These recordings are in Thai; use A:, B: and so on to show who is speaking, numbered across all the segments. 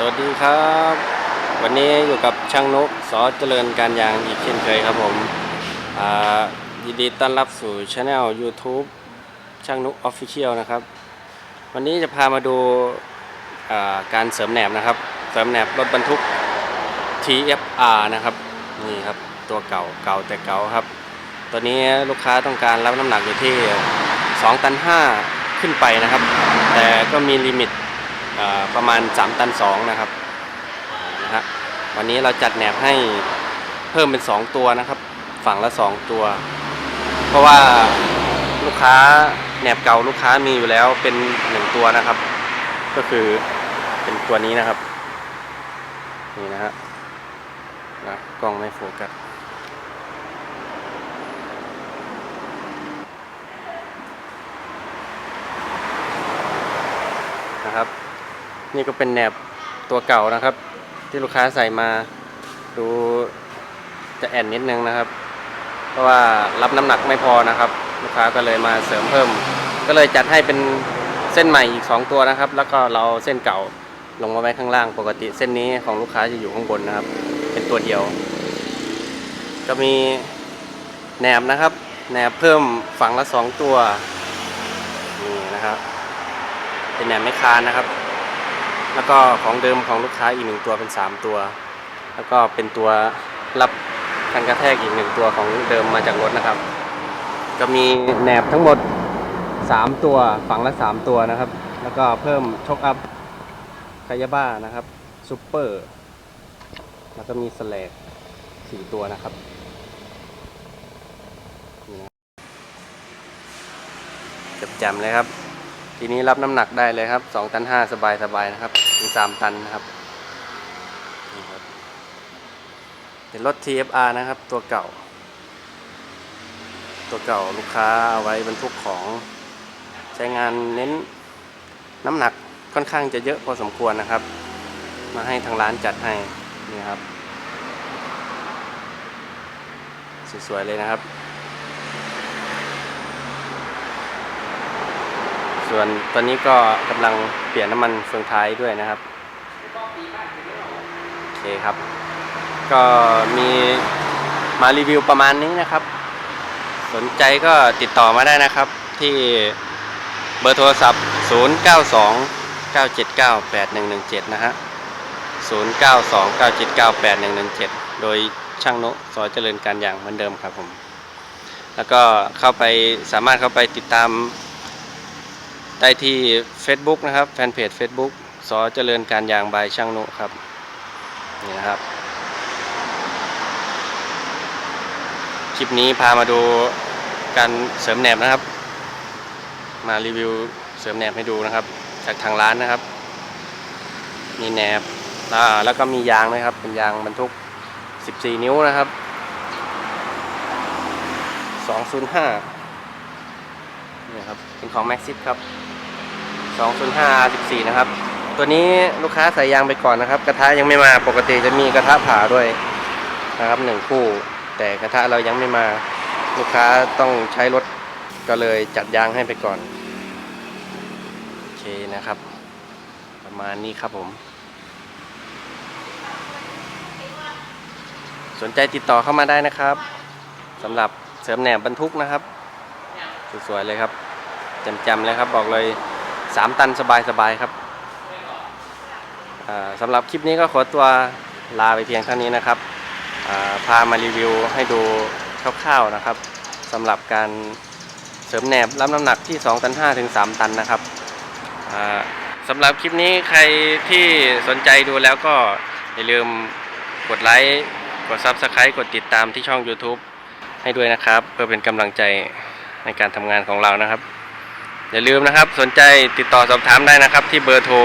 A: สวัสดีครับ วันนี้อยู่กับช่างนุกสอเจริญการยางอีกเช่นเคยครับผมยินดีต้อนรับสู่ช anel YouTube ช่างนุก Official นะครับ วันนี้จะพามาดูาการเสริมแหนบนะครับ เสริมแหนบรถบรรทุก TFR นะครับนี่ครับตัวเก่าเก่าแต่เก่าครับ ตัวนี้ลูกค้าต้องการรับน้ำหนักอยู่ที่ 2 ตัน 5 ขึ้นไปนะครับ แต่ก็มีลิมิต ประมาณ 3 ตัน2นะครับนะฮะวันนี้เราจัดแหนบให้เพิ่มเป็น 2 ตัวนะครับ ฝั่งละ 2 ตัว เพราะว่าลูกค้าแหนบเก่าลูกค้ามีอยู่แล้วเป็น 1 ตัวนะครับ ก็คือเป็นตัวนี้นะครับ นี่นะฮะนะกล้องไม่โฟกัสนะครับ นี่ก็เป็นแหนบตัวเก่านะครับ ที่ลูกค้าใส่มาดูจะแอนนิดนึงนะครับ เพราะว่ารับน้ำหนักไม่พอนะครับ ลูกค้าก็เลยมาเสริมเพิ่ม ก็เลยจัดให้เป็นเส้นใหม่อีก 2 ตัวนะครับ แล้วก็เราเส้นเก่าลงมาไว้ข้างล่างปกติเส้นนี้ของลูกค้าจะอยู่ข้างบนนะครับ เป็นตัวเดียว ก็มีแหนบนะครับแหนบเพิ่มฝั่งละ 2 ตัวนี่นะครับเป็นแหนบไม่คานนะครับ แล้วก็ของเดิมของลูกค้าอีกหนึ่งตัวเป็น 3 ตัว แล้วก็เป็นตัวรับกันกระแทกอีกหนึ่งตัวของเดิมมาจากรถนะครับ ก็มีแหนบทั้งหมด 3 ตัวฝั่งละ 3 ตัวนะครับ แล้วก็เพิ่มชกอัพคายาบ้านะครับซูเปอร์แล้วก็มีสแลก4ตัวนะครับนี่นะจำเลยครับ ทีนี้รับน้ำหนักได้เลยครับ2ตัน5สบายสบายๆนะครับถึง3ตันนะครับนี่ครับเป็นรถ TFR นะครับตัวเก่า ตัวเก่าลูกค้าเอาไว้บรรทุกของใช้งานเน้นน้ำหนักค่อนข้างจะเยอะพอสมควรนะครับ มาให้ทางร้านจัดให้นี่ครับ สวยๆเลยนะครับ ส่วนตอนนี้ก็กำลังเปลี่ยนน้ำมันเฟืองท้ายด้วยนะครับโอเคครับ ก็มีมารีวิวประมาณนี้นะครับ สนใจก็ติดต่อมาได้นะครับที่เบอร์โทรศัพท์ 092 979 8117 นะฮะ 092 979 8117 โดยช่างโนะสอเจริญการอย่างเหมือนเดิมครับผม แล้วก็เข้าไปสามารถเข้าไปติดตาม ได้ที่ Facebook นะครับแฟนเพจ Facebook สอเจริญการยางบายช่างนุครับ นี่นะครับ คลิปนี้พามาดูการเสริมแหนบนะครับ มารีวิวเสริมแหนบให้ดูนะครับ จากทางร้านนะครับ มีแหนบแล้วก็มียางนะครับ เป็นยางบรรทุก 14 นิ้วนะครับ 205 นี่ครับเป็นของ Maxis ครับ205 14นะครับ ตัวนี้ลูกค้าใส่ยางไปก่อนนะครับ กระทะยังไม่มาปกติจะมีกระทะผ่าด้วยนะครับหนึ่งคู่ แต่กระทะเรายังไม่มาลูกค้าต้องใช้รถก็เลยจัดยางให้ไปก่อนโอเคนะครับ ประมาณนี้ครับผม สนใจติดต่อเข้ามาได้นะครับสำหรับเสริมแหนบบรรทุกนะครับ สวยๆเลยครับจำๆเลยครับบอกเลย 3 ตันสบายๆครับสำหรับคลิปนี้ก็ขอตัวลาไปเพียงเท่านี้นะครับาพามารีวิวให้ดูคร่าวๆนะครับสำหรับการเสริมแหนบรับน้ำหนักที่ 2 ตัน5ถึง3ตันนะครับสำหรับคลิปนี้ใครที่สนใจดูแล้วก็อย่าลืมกดไลค์ กด Subscribe กดติดตามที่ช่อง YouTube ให้ด้วยนะครับ เพื่อเป็นกำลังใจ ในการทำงานของเรานะครับ อย่าลืมนะครับสนใจติดต่อสอบถามได้นะครับ ที่เบอร์โทร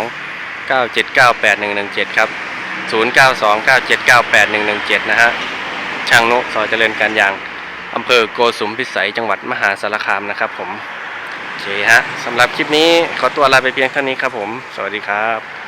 A: 092 979 8117 ครับ 092 979 8117 นะฮะช่างโนสอยเจริญการยางอำเภอโกสุมพิสัยจังหวัดมหาสารคามนะครับผมโอเคฮะสำหรับคลิปนี้ขอตัวลาไปเพียงเท่านี้ครับผม สวัสดีครับ